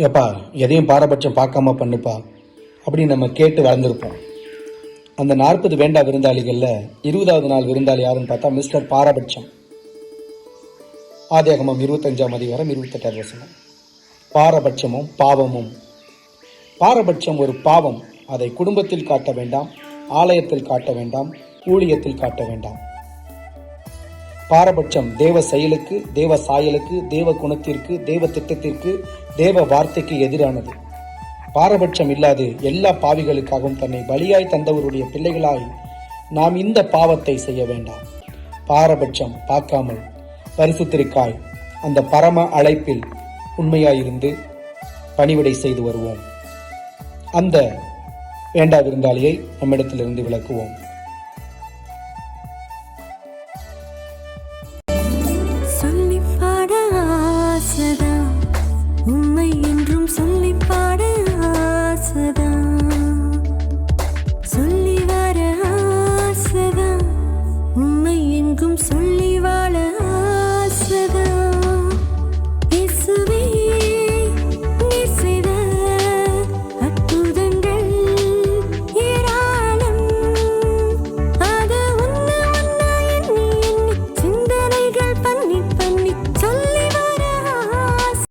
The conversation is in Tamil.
ஏப்பா எதையும் பாரபட்சம் பார்க்காம பண்ணுப்பா அப்படின்னு நம்ம கேட்டு வளர்ந்துருப்போம். அந்த நாற்பது வேண்டா விருந்தாளிகளில் இருபதாவது நாள் விருந்தாளி யாருன்னு பார்த்தா மிஸ்டர் பாரபட்சம். ஆதியாகமம் இருபத்தஞ்சாம் அதிகாரம் இருபத்தெட்டாவது வசனம். பாரபட்சமும் பாவமும். பாரபட்சம் ஒரு பாவம். அதை குடும்பத்தில் காட்ட வேண்டாம் ஆலயத்தில் காட்ட வேண்டாம் ஊழியத்தில் காட்ட வேண்டாம். பாரபட்சம் தேவ செயலுக்கு தேவ சாயலுக்கு தேவ குணத்திற்கு தேவ திட்டத்திற்கு தேவ வார்த்தைக்கு எதிரானது. பாரபட்சம் இல்லாது எல்லா பாவிகளுக்காகவும் தன்னை பலியாய் தந்தவருடைய பிள்ளைகளாய் நாம் இந்த பாவத்தை செய்ய வேண்டாம். பாரபட்சம் பார்க்காமல் பரிசுத்திற்காய் அந்த பரம அழைப்பில் உண்மையாயிருந்து பணிவிடை செய்து வருவோம். அந்த வேண்டா விருந்தாளியை நம்மிடத்திலிருந்து விளக்குவோம்